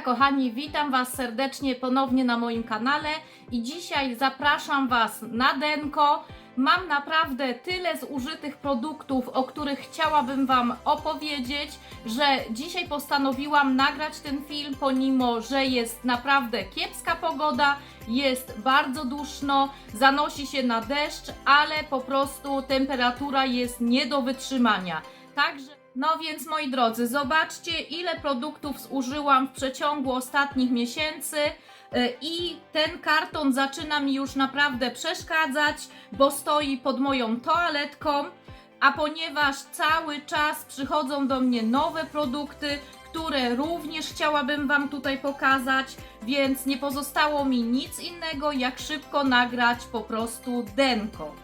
Kochani, witam Was serdecznie ponownie na moim kanale i dzisiaj zapraszam Was na Denko. Mam naprawdę tyle zużytych produktów, o których chciałabym Wam opowiedzieć, że dzisiaj postanowiłam nagrać ten film, pomimo że jest naprawdę kiepska pogoda, jest bardzo duszno, zanosi się na deszcz, ale po prostu temperatura jest nie do wytrzymania. Także no więc moi drodzy, zobaczcie ile produktów zużyłam w przeciągu ostatnich miesięcy y, i ten karton zaczyna mi już naprawdę przeszkadzać, bo stoi pod moją toaletką, a ponieważ cały czas przychodzą do mnie nowe produkty, które również chciałabym Wam tutaj pokazać, więc nie pozostało mi nic innego jak szybko nagrać po prostu denko.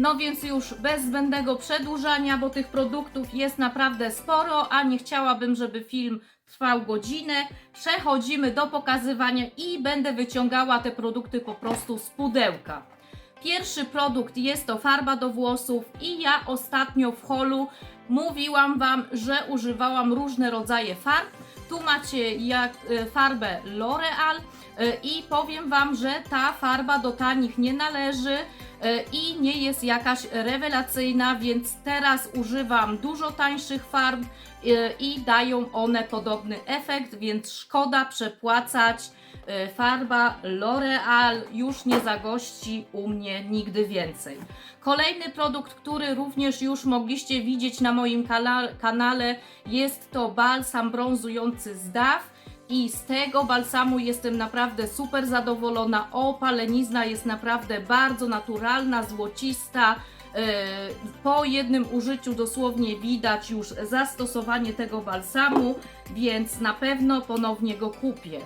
No więc już bez zbędnego przedłużania, bo tych produktów jest naprawdę sporo, a nie chciałabym, żeby film trwał godzinę. Przechodzimy do pokazywania i będę wyciągała te produkty po prostu z pudełka. Pierwszy produkt jest to farba do włosów i ja ostatnio w holu mówiłam Wam, że używałam różne rodzaje farb. Tu macie jak e, farbę L'Oreal e, i powiem Wam, że ta farba do tanich nie należy i nie jest jakaś rewelacyjna, więc teraz używam dużo tańszych farb e, i dają one podobny efekt, więc szkoda przepłacać. E, Farba L'Oreal już nie zagości u mnie nigdy więcej. Kolejny produkt, który również już mogliście widzieć na moim kanale, jest to balsam brązujący z DAW. I z tego balsamu jestem naprawdę super zadowolona. O, palenizna jest naprawdę bardzo naturalna, złocista. Yy, Po jednym użyciu dosłownie widać już zastosowanie tego balsamu, więc na pewno ponownie go kupię.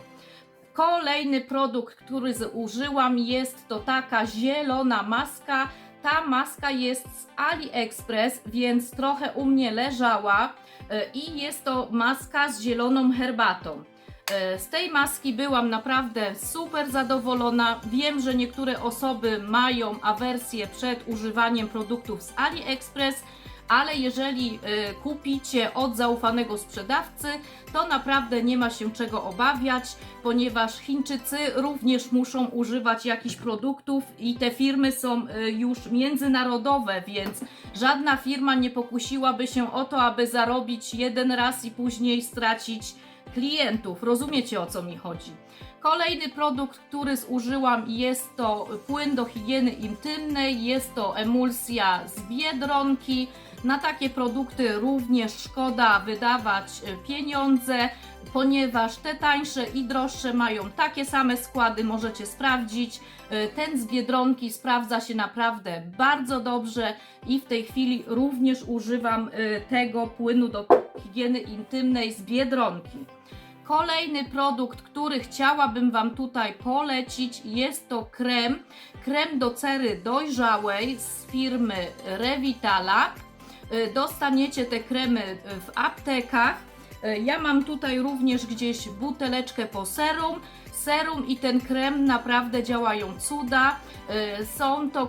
Kolejny produkt, który zużyłam, jest to taka zielona maska. Ta maska jest z AliExpress, więc trochę u mnie leżała e, i jest to maska z zieloną herbatą. E, Z tej maski byłam naprawdę super zadowolona. Wiem, że niektóre osoby mają awersję przed używaniem produktów z AliExpress, ale jeżeli e, kupicie od zaufanego sprzedawcy, to naprawdę nie ma się czego obawiać, ponieważ Chińczycy również muszą używać jakichś produktów i te firmy są e, już międzynarodowe, więc żadna firma nie pokusiłaby się o to, aby zarobić jeden raz i później stracić klientów. Rozumiecie o co mi chodzi? Kolejny produkt, który zużyłam jest to płyn do higieny intymnej, jest to emulsja z Biedronki. Na takie produkty również szkoda wydawać e, pieniądze, ponieważ te tańsze i droższe mają takie same składy, możecie sprawdzić. E, Ten z Biedronki sprawdza się naprawdę bardzo dobrze i w tej chwili również używam e, tego płynu do higieny intymnej z Biedronki. Kolejny produkt, który chciałabym Wam tutaj polecić, jest to krem. Krem do cery dojrzałej z firmy Revitala. Y, Dostaniecie te kremy w aptekach. Y, Ja mam tutaj również gdzieś buteleczkę po serum. Serum i ten krem naprawdę działają cuda. Są to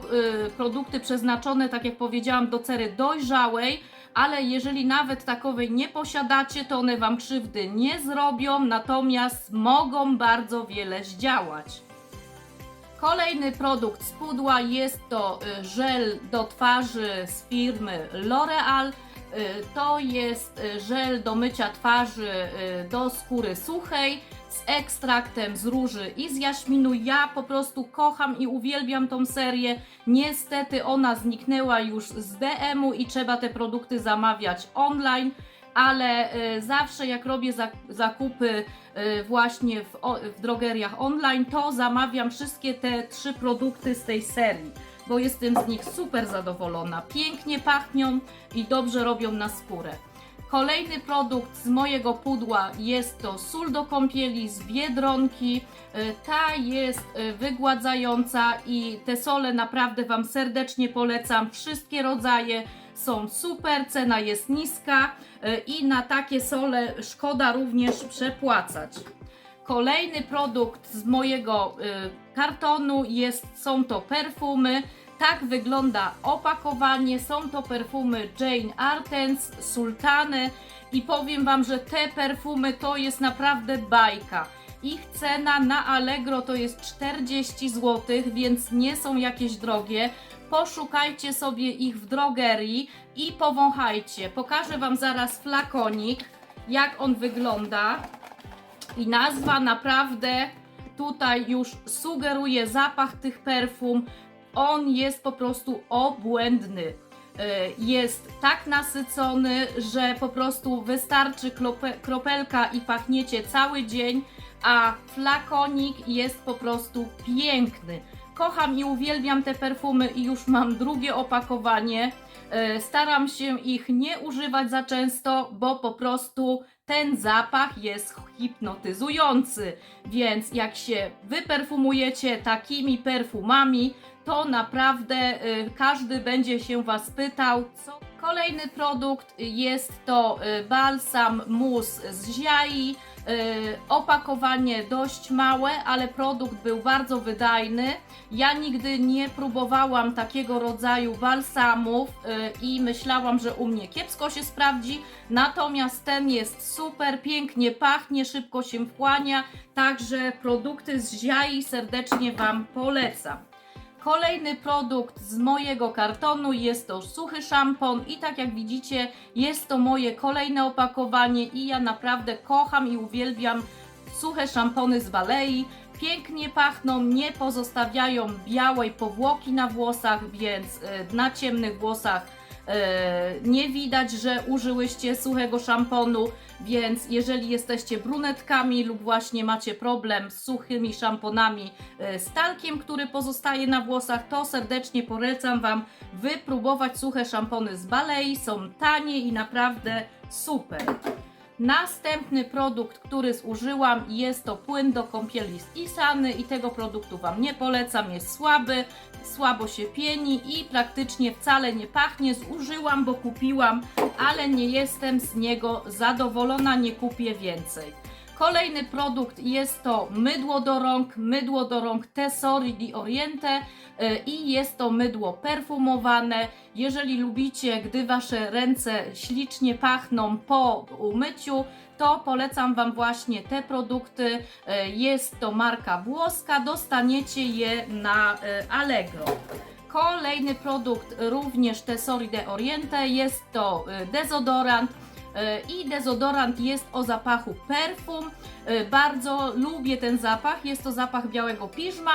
produkty przeznaczone, tak jak powiedziałam, do cery dojrzałej ale jeżeli nawet takowej nie posiadacie, to one Wam krzywdy nie zrobią, natomiast mogą bardzo wiele zdziałać. Kolejny produkt z pudła jest to y, żel do twarzy z firmy L'Oreal. Y, To jest y, żel do mycia twarzy do skóry suchej z ekstraktem z róży i z jaśminu. Ja po prostu kocham i uwielbiam tą serię. Niestety ona zniknęła już z DM-u i trzeba te produkty zamawiać online, ale y, zawsze jak robię za- zakupy y, właśnie w, w drogeriach online, to zamawiam wszystkie te trzy produkty z tej serii, bo jestem z nich super zadowolona. Pięknie pachnią i dobrze robią na skórę. Kolejny produkt z mojego pudła jest to sól do kąpieli z Biedronki. Y, Ta jest wygładzająca i te sole naprawdę Wam serdecznie polecam. Wszystkie rodzaje są super, cena jest niska y, i na takie sole szkoda również przepłacać. Kolejny produkt z mojego y, kartonu jest, są to perfumy. Tak wygląda opakowanie. Są to perfumy Jane Artens, Sultany i powiem Wam, że te perfumy to jest naprawdę bajka. Ich cena na Allegro to jest 40 zł, więc nie są jakieś drogie. Poszukajcie sobie ich w drogerii i powąchajcie. Pokażę Wam zaraz flakonik, jak on wygląda. I nazwa naprawdę tutaj już sugeruje zapach tych perfum. On jest po prostu obłędny. E, Jest tak nasycony, że po prostu wystarczy kropelka i pachniecie cały dzień, a flakonik jest po prostu piękny. Kocham i uwielbiam te perfumy i już mam drugie opakowanie. E, Staram się ich nie używać za często, bo po prostu ten zapach jest hipnotyzujący. Więc jak się wyperfumujecie takimi perfumami, to naprawdę y, każdy będzie się Was pytał, co. Kolejny produkt jest to y, balsam mus z ziai. Y, opakowanie dość małe, ale produkt był bardzo wydajny. Ja nigdy nie próbowałam takiego rodzaju balsamów y, i myślałam, że u mnie kiepsko się sprawdzi. Natomiast ten jest super, pięknie pachnie, szybko się wchłania. Także produkty z ziai serdecznie Wam polecam. Kolejny produkt z mojego kartonu jest to suchy szampon i tak jak widzicie jest to moje kolejne opakowanie i ja naprawdę kocham i uwielbiam suche szampony z Balei. Pięknie pachną, nie pozostawiają białej powłoki na włosach, więc y, na ciemnych włosach nie widać, że użyłyście suchego szamponu, więc jeżeli jesteście brunetkami lub właśnie macie problem z suchymi szamponami y, z talkiem, który pozostaje na włosach, to serdecznie polecam Wam wypróbować suche szampony z Balei. Są tanie i naprawdę super. Następny produkt, który zużyłam, jest to płyn do kąpieli z Isany i tego produktu Wam nie polecam, jest słaby, słabo się pieni i praktycznie wcale nie pachnie. Zużyłam, bo kupiłam, ale nie jestem z niego zadowolona, nie kupię więcej. Kolejny produkt jest to mydło do rąk, mydło do rąk Tesori di Oriente y, i jest to mydło perfumowane. Jeżeli lubicie, gdy Wasze ręce ślicznie pachną po umyciu, to polecam Wam właśnie te produkty. Y, Jest to marka włoska, dostaniecie je na y, Allegro. Kolejny produkt, również Tesori de Oriente, jest to dezodorant. Y, I dezodorant jest o zapachu perfum. Y, Bardzo lubię ten zapach. Jest to zapach białego piżma,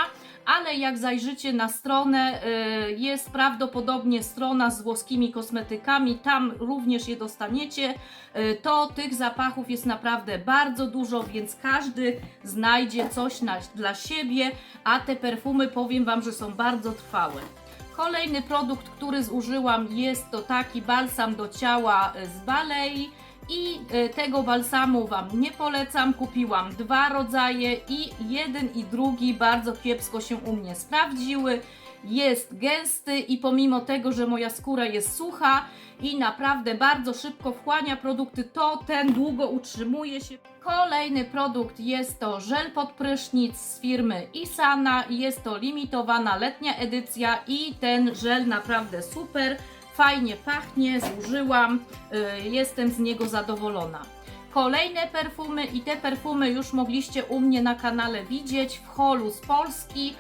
ale jak zajrzycie na stronę, y, jest prawdopodobnie strona z włoskimi kosmetykami. Tam również je dostaniecie. To tych zapachów jest naprawdę bardzo dużo, więc każdy znajdzie coś na, dla siebie, a te perfumy powiem Wam, że są bardzo trwałe. Kolejny produkt, który zużyłam jest to taki balsam do ciała z Balei i e, tego balsamu Wam nie polecam. Kupiłam dwa rodzaje i jeden i drugi bardzo kiepsko się u mnie sprawdziły. Jest gęsty i pomimo tego, że moja skóra jest sucha i naprawdę bardzo szybko wchłania produkty, to ten długo utrzymuje się. Kolejny produkt jest to żel pod prysznic z firmy Isana. Jest to limitowana letnia edycja i ten żel naprawdę super, fajnie pachnie, zużyłam, y, jestem z niego zadowolona. Kolejne perfumy i te perfumy już mogliście u mnie na kanale widzieć w holu z Polski.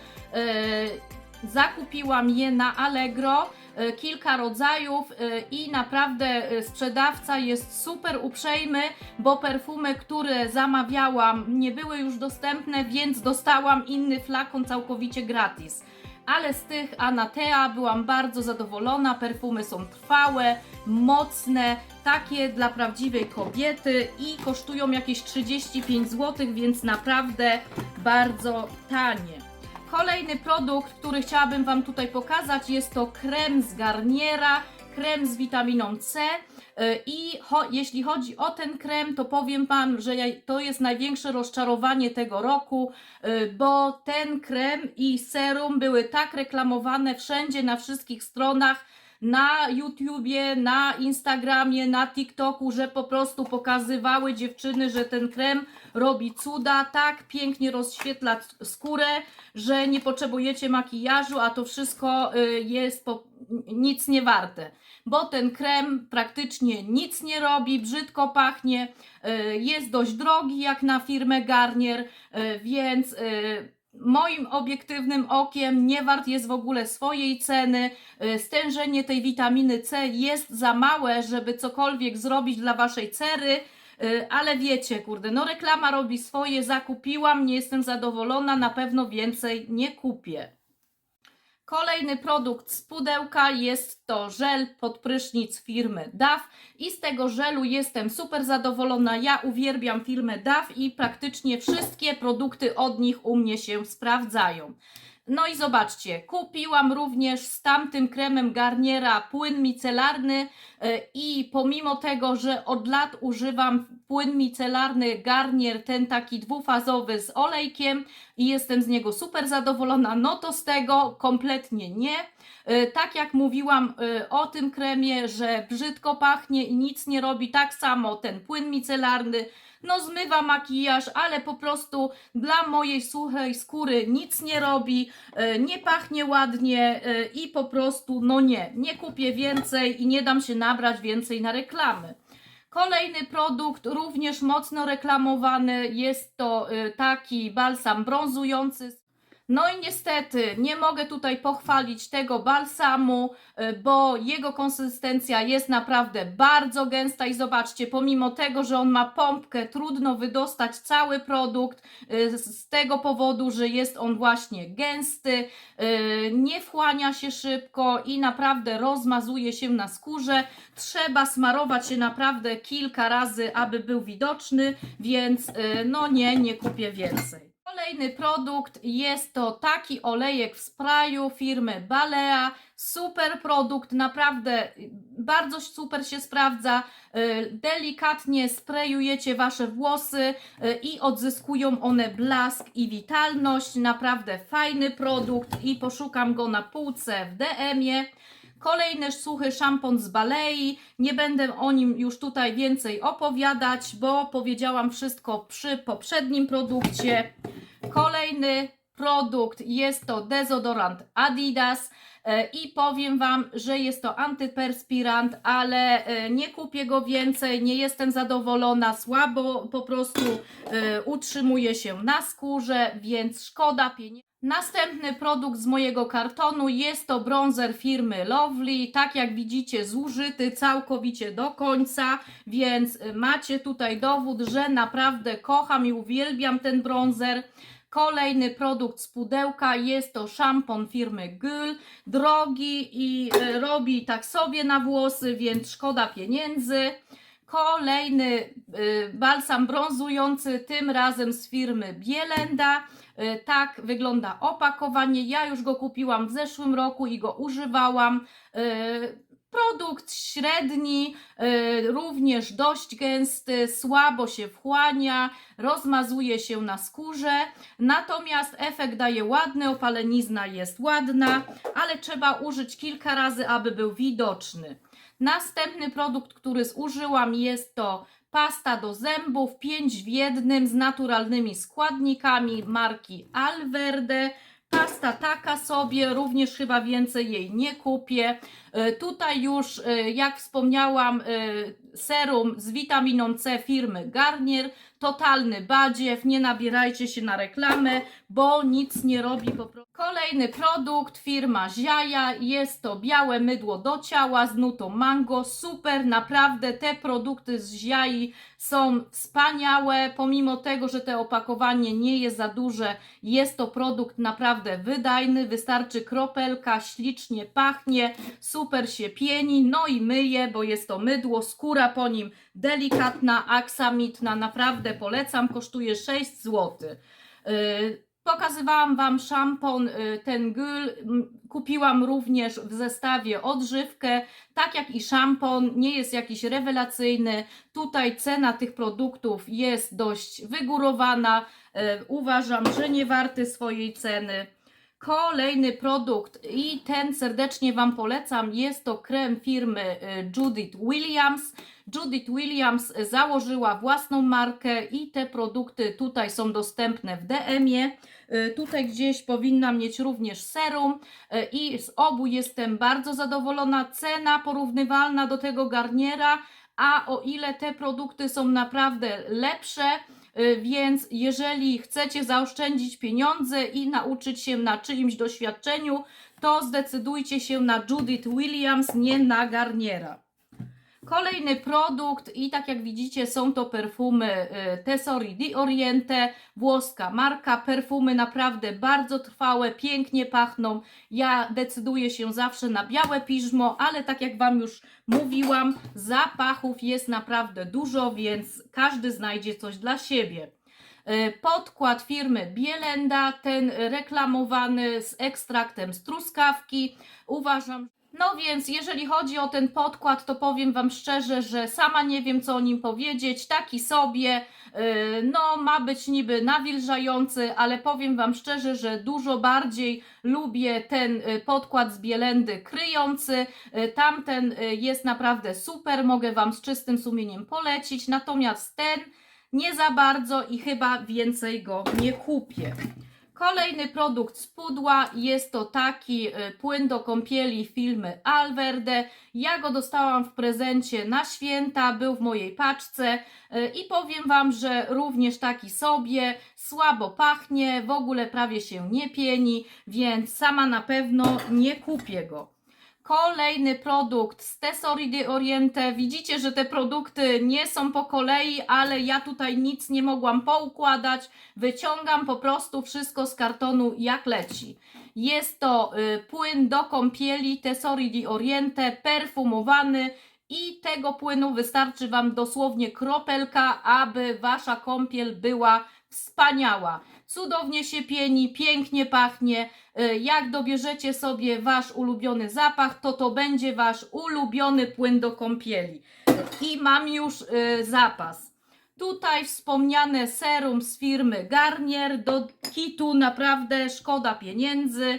Zakupiłam je na Allegro, y, kilka rodzajów y, i naprawdę y, sprzedawca jest super uprzejmy, bo perfumy, które zamawiałam nie były już dostępne, więc dostałam inny flakon całkowicie gratis. Ale z tych Anatea byłam bardzo zadowolona. Perfumy są trwałe, mocne, takie dla prawdziwej kobiety i kosztują jakieś 35 zł, więc naprawdę bardzo tanie. Kolejny produkt, który chciałabym Wam tutaj pokazać, jest to krem z Garniera, krem z witaminą C. Yy, I jeśli chodzi o ten krem, to powiem Wam, że ja, to jest największe rozczarowanie tego roku, yy, bo ten krem i serum były tak reklamowane wszędzie, na wszystkich stronach, na YouTubie, na Instagramie, na TikToku, że po prostu pokazywały dziewczyny, że ten krem robi cuda, tak pięknie rozświetla skórę, że nie potrzebujecie makijażu, a to wszystko y, jest po, nic nie warte. bo ten krem praktycznie nic nie robi, brzydko pachnie, y, jest dość drogi jak na firmę Garnier, y, więc moim obiektywnym okiem nie wart jest w ogóle swojej ceny. Stężenie tej witaminy C jest za małe, żeby cokolwiek zrobić dla waszej cery. Y, Ale wiecie, kurde, no reklama robi swoje, zakupiłam, nie jestem zadowolona, na pewno więcej nie kupię. Kolejny produkt z pudełka jest to żel pod prysznic firmy DAF i z tego żelu jestem super zadowolona. Ja uwielbiam firmę DAF i praktycznie wszystkie produkty od nich u mnie się sprawdzają. No i zobaczcie, kupiłam również z tamtym kremem Garniera płyn micelarny e, i pomimo tego, że od lat używam płyn micelarny Garnier, ten taki dwufazowy z olejkiem i jestem z niego super zadowolona, no to z tego kompletnie nie. E, Tak jak mówiłam e, o tym kremie, że brzydko pachnie i nic nie robi, tak samo ten płyn micelarny, no zmywa makijaż, ale po prostu dla mojej suchej skóry nic nie robi, e, nie pachnie ładnie e, i po prostu no nie, nie kupię więcej i nie dam się nabrać więcej na reklamy. Kolejny produkt, również mocno reklamowany, jest to y, taki balsam brązujący. No i niestety nie mogę tutaj pochwalić tego balsamu, y, bo jego konsystencja jest naprawdę bardzo gęsta i zobaczcie, pomimo tego, że on ma pompkę, trudno wydostać cały produkt y, z tego powodu, że jest on właśnie gęsty, y, nie wchłania się szybko i naprawdę rozmazuje się na skórze. Trzeba smarować się naprawdę kilka razy, aby był widoczny, więc no nie, nie kupię więcej. Kolejny produkt jest to taki olejek w sprayu firmy Balea. Super produkt, naprawdę y, bardzo super się sprawdza. Y, Delikatnie sprayujecie wasze włosy y, i odzyskują one blask i witalność. Naprawdę fajny produkt i poszukam go na półce w DM-ie. Kolejny suchy szampon z Balei. Nie będę o nim już tutaj więcej opowiadać, bo powiedziałam wszystko przy poprzednim produkcie. Kolejny produkt jest to dezodorant Adidas. E, I powiem Wam, że jest to antyperspirant, ale e, nie kupię go więcej, nie jestem zadowolona, słabo po prostu e, utrzymuje się na skórze, więc szkoda pieniędzy. Następny produkt z mojego kartonu jest to bronzer firmy Lovely. Tak jak widzicie, zużyty całkowicie do końca, więc macie tutaj dowód, że naprawdę kocham i uwielbiam ten bronzer. Kolejny produkt z pudełka jest to szampon firmy Gyl. Drogi i y, robi tak sobie na włosy, więc szkoda pieniędzy. Kolejny y, balsam brązujący, tym razem z firmy Bielenda. Y, Tak wygląda opakowanie. Ja już go kupiłam w zeszłym roku i go używałam. Produkt średni, y, również dość gęsty, słabo się wchłania, rozmazuje się na skórze, natomiast efekt daje ładny, opalenizna jest ładna, ale trzeba użyć kilka razy, aby był widoczny. Następny produkt, który zużyłam jest to pasta do zębów 5 w jednym z naturalnymi składnikami marki Alverde. Pasta taka sobie, również chyba więcej jej nie kupię. E, Tutaj już, e, jak wspomniałam, e, serum z witaminą C firmy Garnier. Totalny badziew, nie nabierajcie się na reklamę, bo nic nie robi po prostu. Kolejny produkt, firma Ziaja, jest to białe mydło do ciała z nutą mango. Super, naprawdę te produkty z Ziai są wspaniałe, pomimo tego, że te opakowanie nie jest za duże, jest to produkt naprawdę wydajny, wystarczy kropelka, ślicznie pachnie, super się pieni, no i myje, bo jest to mydło, skóra po nim delikatna, aksamitna, naprawdę polecam, kosztuje 6 zł. Pokazywałam Wam szampon, y, ten gyl, m, kupiłam również w zestawie odżywkę, tak jak i szampon, nie jest jakiś rewelacyjny, tutaj cena tych produktów jest dość wygórowana, y, uważam, że nie warty swojej ceny. Kolejny produkt i ten serdecznie Wam polecam, jest to krem firmy y, Judith Williams. Judith Williams założyła własną markę i te produkty tutaj są dostępne w DM-ie. Y, Tutaj gdzieś powinna mieć również serum y, i z obu jestem bardzo zadowolona. Cena porównywalna do tego Garniera, a o ile te produkty są naprawdę lepsze, więc jeżeli chcecie zaoszczędzić pieniądze i nauczyć się na czyimś doświadczeniu, to zdecydujcie się na Judith Williams, nie na Garniera. Kolejny produkt i tak jak widzicie są to perfumy y, Tesori di Oriente, włoska marka. Perfumy naprawdę bardzo trwałe, pięknie pachną. Ja decyduję się zawsze na białe piżmo, ale tak jak Wam już mówiłam, zapachów jest naprawdę dużo, więc każdy znajdzie coś dla siebie. Y, Podkład firmy Bielenda, ten reklamowany z ekstraktem z truskawki. Uważam, no więc jeżeli chodzi o ten podkład, to powiem Wam szczerze, że sama nie wiem co o nim powiedzieć. Taki sobie, yy, no ma być niby nawilżający, ale powiem Wam szczerze, że dużo bardziej lubię ten y, podkład z Bielendy kryjący. Y, Tamten y, jest naprawdę super, mogę Wam z czystym sumieniem polecić. Natomiast ten nie za bardzo i chyba więcej go nie kupię. Kolejny produkt z pudła jest to taki y, płyn do kąpieli firmy Alverde. Ja go dostałam w prezencie na święta, był w mojej paczce y, i powiem Wam, że również taki sobie, słabo pachnie, w ogóle prawie się nie pieni, więc sama na pewno nie kupię go. Kolejny produkt z Tesori di Oriente. Widzicie, że te produkty nie są po kolei, ale ja tutaj nic nie mogłam poukładać. Wyciągam po prostu wszystko z kartonu jak leci. Jest to y, płyn do kąpieli Tesori di Oriente, perfumowany i tego płynu wystarczy Wam dosłownie kropelka, aby Wasza kąpiel była wspaniała. Cudownie się pieni, pięknie pachnie. Y, Jak dobierzecie sobie Wasz ulubiony zapach, to to będzie Wasz ulubiony płyn do kąpieli. I mam już y, zapas. Tutaj wspomniane serum z firmy Garnier do kitu, naprawdę szkoda pieniędzy.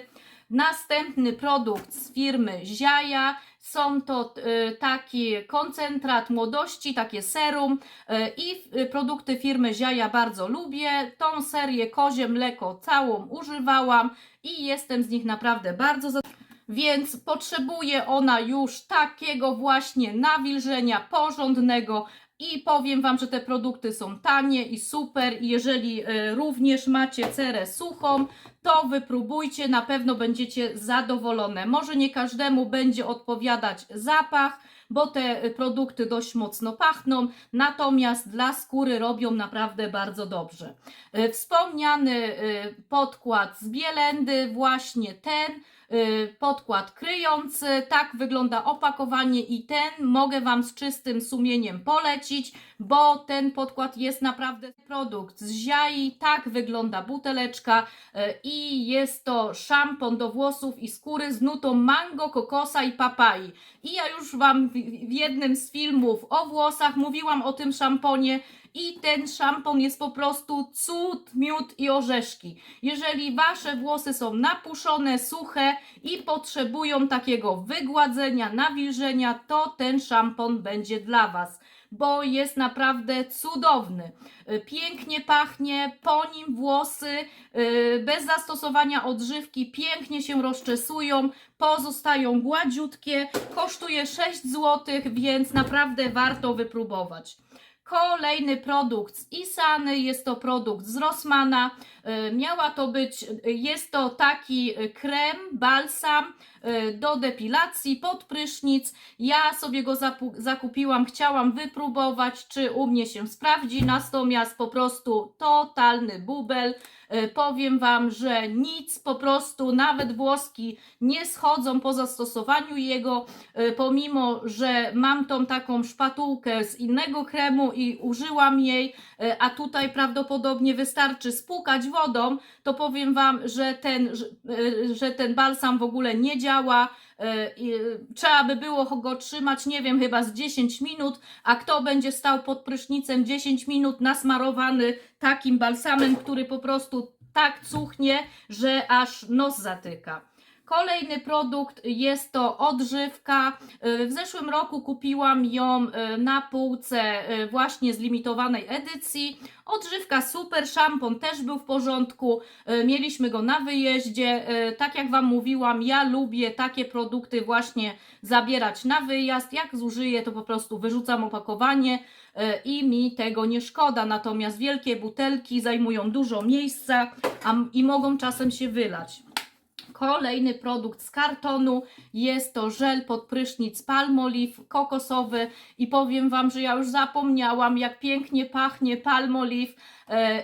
Następny produkt z firmy Ziaja. Są to y, taki koncentrat młodości, takie serum y, i y, produkty firmy Ziaja bardzo lubię. Tą serię kozie mleko całą używałam i jestem z nich naprawdę bardzo zadowolona. Więc potrzebuje ona już takiego właśnie nawilżenia porządnego i powiem Wam, że te produkty są tanie i super. Jeżeli e, również macie cerę suchą, to wypróbujcie, na pewno będziecie zadowolone. Może nie każdemu będzie odpowiadać zapach, bo te e, produkty dość mocno pachną, natomiast dla skóry robią naprawdę bardzo dobrze. E, Wspomniany podkład z Bielendy, właśnie ten y, podkład kryjący, tak wygląda opakowanie i ten. Mogę Wam z czystym sumieniem polecić, bo ten podkład jest naprawdę produkt z ziai, tak wygląda buteleczka y, i jest to szampon do włosów i skóry z nutą mango, kokosa i papai. I ja już Wam w jednym z filmów o włosach mówiłam o tym szamponie, i ten szampon jest po prostu cud, miód i orzeszki. Jeżeli wasze włosy są napuszone, suche i potrzebują takiego wygładzenia, nawilżenia, to ten szampon będzie dla was. Bo jest naprawdę cudowny. Y, Pięknie pachnie, po nim włosy y, bez zastosowania odżywki pięknie się rozczesują, pozostają gładziutkie. Kosztuje 6 zł, więc naprawdę warto wypróbować. Kolejny produkt z Isany, jest to produkt z Rossmana. Y, Miała to być, y, jest to taki y, krem, balsam do depilacji pod prysznic. Ja sobie go zakupiłam, chciałam wypróbować, czy u mnie się sprawdzi, natomiast po prostu totalny bubel. Y, Powiem Wam, że nic, po prostu nawet włoski nie schodzą po zastosowaniu jego, y, pomimo, że mam tą taką szpatułkę z innego kremu i użyłam jej, y, a tutaj prawdopodobnie wystarczy spłukać wodą, to powiem Wam, że ten, y, że ten balsam w ogóle nie działa. Y, i, y, Trzeba by było go trzymać, nie wiem, chyba z 10 minut, a kto będzie stał pod prysznicem 10 minut nasmarowany takim balsamem, który po prostu tak cuchnie, że aż nos zatyka. Kolejny produkt jest to odżywka. Y, W zeszłym roku kupiłam ją y, na półce y, właśnie z limitowanej edycji. Odżywka super, szampon też był w porządku. Mieliśmy go na wyjeździe. Tak jak Wam mówiłam, ja lubię takie produkty właśnie zabierać na wyjazd. Jak zużyję, to po prostu wyrzucam opakowanie i mi tego nie szkoda. Natomiast wielkie butelki zajmują dużo miejsca i mogą czasem się wylać. Kolejny produkt z kartonu jest to żel pod prysznic Palmolive kokosowy i powiem Wam, że ja już zapomniałam jak pięknie pachnie Palmolive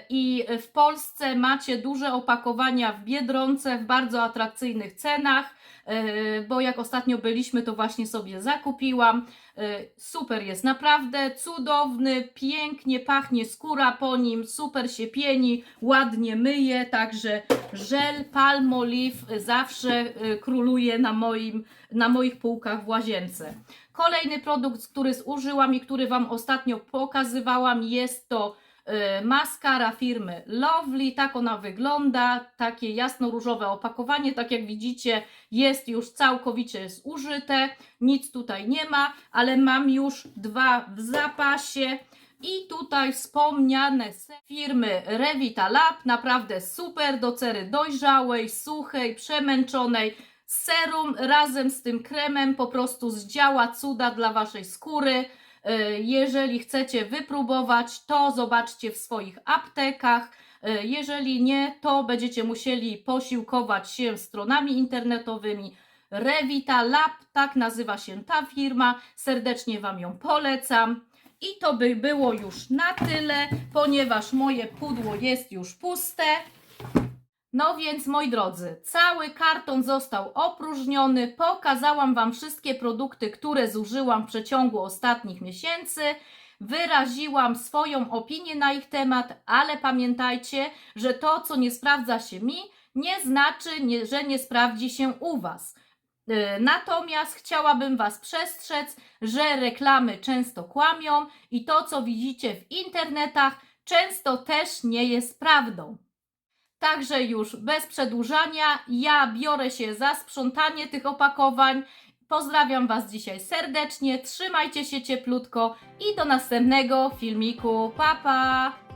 i w Polsce macie duże opakowania w Biedronce w bardzo atrakcyjnych cenach, e, bo jak ostatnio byliśmy to właśnie sobie zakupiłam. E, Super jest, naprawdę cudowny, pięknie pachnie skóra po nim, super się pieni, ładnie myje, także żel Palmolive zawsze y, króluje na, moim, na moich półkach w łazience. Kolejny produkt, który zużyłam i który Wam ostatnio pokazywałam, jest to y, maskara firmy Lovely. Tak ona wygląda, takie jasno-różowe opakowanie. Tak jak widzicie, jest już całkowicie zużyte, nic tutaj nie ma, ale mam już dwa w zapasie. I tutaj wspomniane firmy Revita Lab, naprawdę super, do cery dojrzałej, suchej, przemęczonej. Serum razem z tym kremem po prostu zdziała cuda dla Waszej skóry. E, Jeżeli chcecie wypróbować, to zobaczcie w swoich aptekach. E, Jeżeli nie, to będziecie musieli posiłkować się stronami internetowymi. Revita Lab, tak nazywa się ta firma. Serdecznie Wam ją polecam. I to by było już na tyle, ponieważ moje pudło jest już puste. No więc moi drodzy, cały karton został opróżniony. Pokazałam Wam wszystkie produkty, które zużyłam w przeciągu ostatnich miesięcy. Wyraziłam swoją opinię na ich temat, ale pamiętajcie, że to, co nie sprawdza się mi, nie znaczy, że nie sprawdzi się u Was. Yy, Natomiast chciałabym Was przestrzec, że reklamy często kłamią i to, co widzicie w internetach, często też nie jest prawdą. Także już bez przedłużania, ja biorę się za sprzątanie tych opakowań. Pozdrawiam Was dzisiaj serdecznie, trzymajcie się cieplutko i do następnego filmiku. Pa, pa!